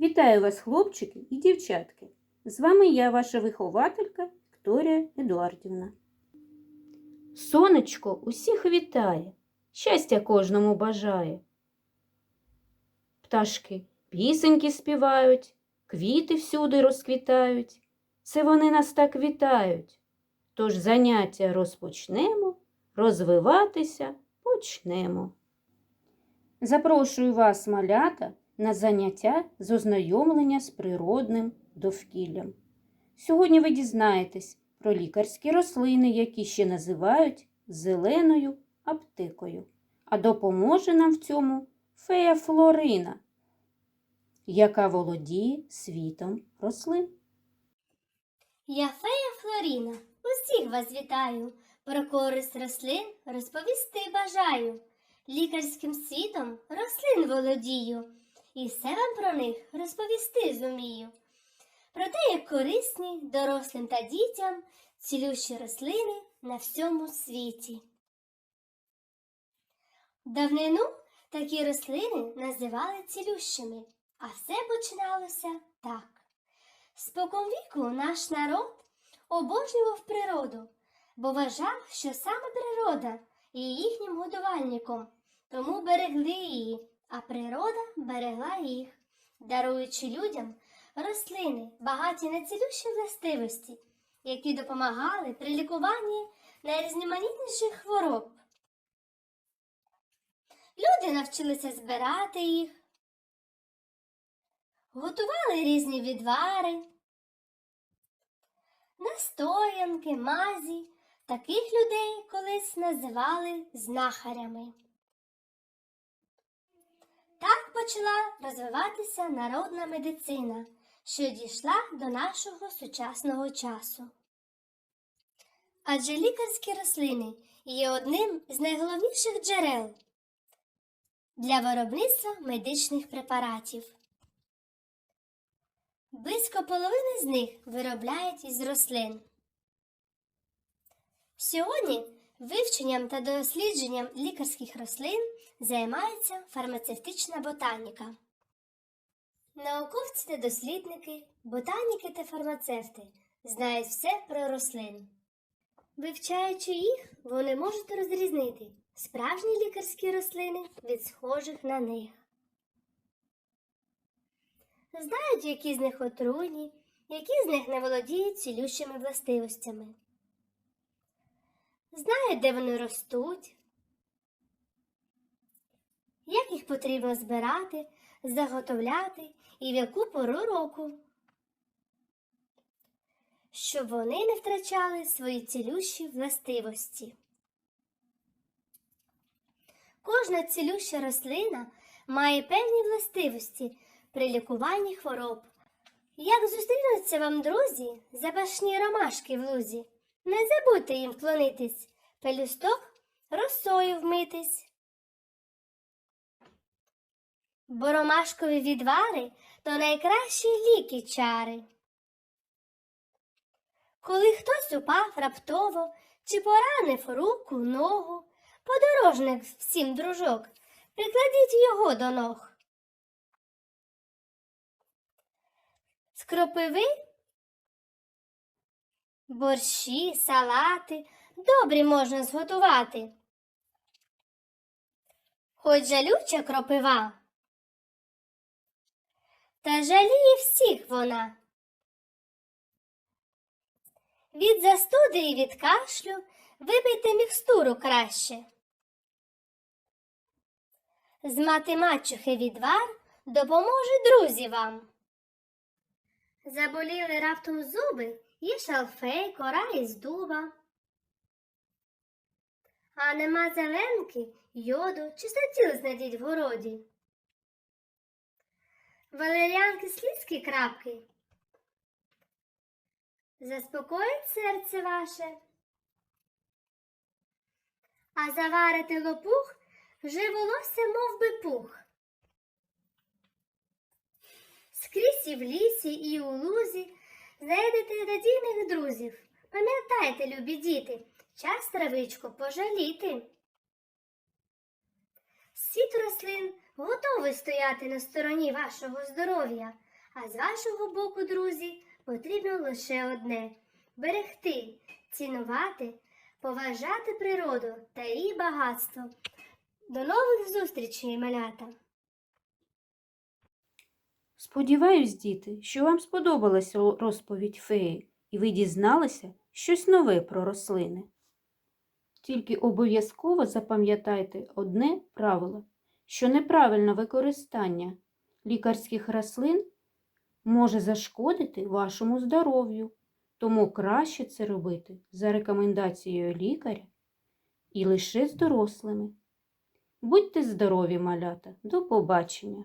Вітаю вас, хлопчики і дівчатки. З вами я, ваша вихователька Вікторія Едуардівна. Сонечко усіх вітає, щастя кожному бажає. Пташки пісеньки співають, квіти всюди розквітають. Це вони нас так вітають. Тож заняття розпочнемо, розвиватися почнемо. Запрошую вас, малята, на заняття з ознайомлення з природним довкіллям. Сьогодні ви дізнаєтесь про лікарські рослини, які ще називають зеленою аптекою. А допоможе нам в цьому фея Флорина, яка володіє світом рослин. Я фея Флоріна, усіх вас вітаю. Про користь рослин розповісти бажаю. Лікарським світом рослин володію, і все вам про них розповісти зумію. Про те, як корисні дорослим та дітям цілющі рослини на всьому світі. Давнину такі рослини називали цілющими, а все починалося так. Споконвіку наш народ обожнював природу, бо вважав, що саме природа є їхнім годувальником, тому берегли її, а природа берегла їх, даруючи людям рослини, багаті на цілющі властивості, які допомагали при лікуванні найрізноманітніших хвороб. Люди навчилися збирати їх, готували різні відвари, настоянки, мазі. Таких людей колись називали знахарями. Почала розвиватися народна медицина, що дійшла до нашого сучасного часу. Адже лікарські рослини є одним з найголовніших джерел для виробництва медичних препаратів. Близько половини з них виробляють із рослин. Сьогодні вивченням та дослідженням лікарських рослин займається фармацевтична ботаніка. Науковці та дослідники, ботаніки та фармацевти знають все про рослин. Вивчаючи їх, вони можуть розрізнити справжні лікарські рослини від схожих на них. Знають, які з них отруйні, які з них не володіють цілющими властивостями. Знають, де вони ростуть, як їх потрібно збирати, заготовляти і в яку пору року, щоб вони не втрачали свої цілющі властивості. Кожна цілюща рослина має певні властивості при лікуванні хвороб. Як зустрінуться вам друзі, запашні ромашки в лузі, не забудьте їм вклонитись, пелюсток росою вмитись. Бо ромашкові відвари то найкращі ліки чари. Коли хтось упав раптово чи поранив руку, ногу, подорожник всім дружок, прикладіть його до ног. З кропиви борщі, салати добрі можна зготувати. Хоч жалюча кропива, та жаліє всіх вона. Від застуди і від кашлю випийте мікстуру краще. З мати мачухи відвар допоможе друзі вам. Заболіли раптом зуби, є шалфей, кора із дуба. А нема зеленки, йоду чи статіл знайдіть в городі. Валеріанки слізькі крапки. Заспокоїть серце ваше. А заварити лопух вже волосся мов би пух. Скрізь і в лісі, і у лузі знайдете надійних друзів. Пам'ятайте, любі діти, час травичку пожаліти. Світ рослин готовий стояти на стороні вашого здоров'я, А з вашого боку, друзі, потрібно лише одне берегти, цінувати, поважати природу та її багатство. До нових зустрічей, малята! Сподіваюсь, діти, що вам сподобалася розповідь феї, і ви дізналися щось нове про рослини. Тільки обов'язково запам'ятайте одне правило, що неправильне використання лікарських рослин може зашкодити вашому здоров'ю, тому краще це робити за рекомендацією лікаря і лише з дорослими. Будьте здорові, малята, до побачення!